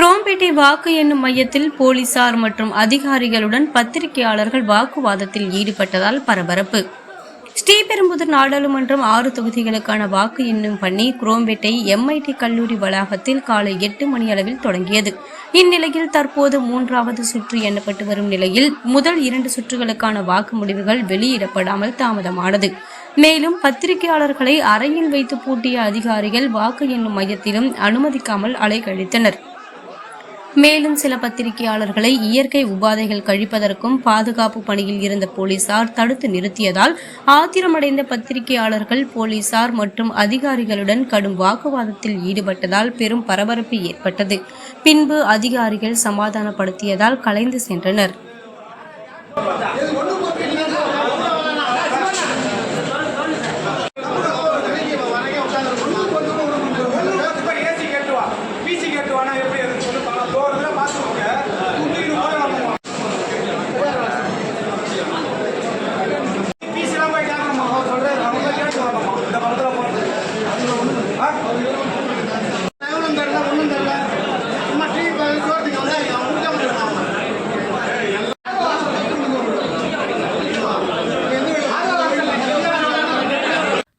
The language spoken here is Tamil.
குரோம்பேட்டை வாக்கு எண்ணும் மையத்தில் போலீசார் மற்றும் அதிகாரிகளுடன் பத்திரிகையாளர்கள் வாக்குவாதத்தில் ஈடுபட்டதால் பரபரப்பு. ஸ்ரீபெரும்புதூர் நாடாளுமன்றம் ஆறு தொகுதிகளுக்கான வாக்கு எண்ணும் பணி குரோம்பேட்டை எம்ஐடி கல்லூரி வளாகத்தில் காலை எட்டு மணி அளவில் தொடங்கியது. இந்நிலையில் தற்போது மூன்றாவது சுற்று எண்ணப்பட்டு வரும் நிலையில் முதல் இரண்டு சுற்றுகளுக்கான வாக்கு முடிவுகள் வெளியிடப்படாமல் தாமதமானது. மேலும் பத்திரிகையாளர்களை அறையில் வைத்து பூட்டிய அதிகாரிகள் வாக்கு எண்ணும் மையத்திலும் அனுமதிக்காமல் அலைக்கழித்தனர் மேலும் சில பத்திரிகையாளர்களை இயற்கை உபாதைகள் கழிப்பதற்கும் பாதுகாப்பு பணியில் இருந்த போலீசார் தடுத்து நிறுத்தியதால் ஆத்திரமடைந்த பத்திரிகையாளர்கள் போலீசார் மற்றும் அதிகாரிகளுடன் கடும் வாக்குவாதத்தில் ஈடுபட்டதால் பெரும் பரபரப்பு ஏற்பட்டது. பின்பு அதிகாரிகள் சமாதானப்படுத்தியதால் கலைந்து சென்றனர்.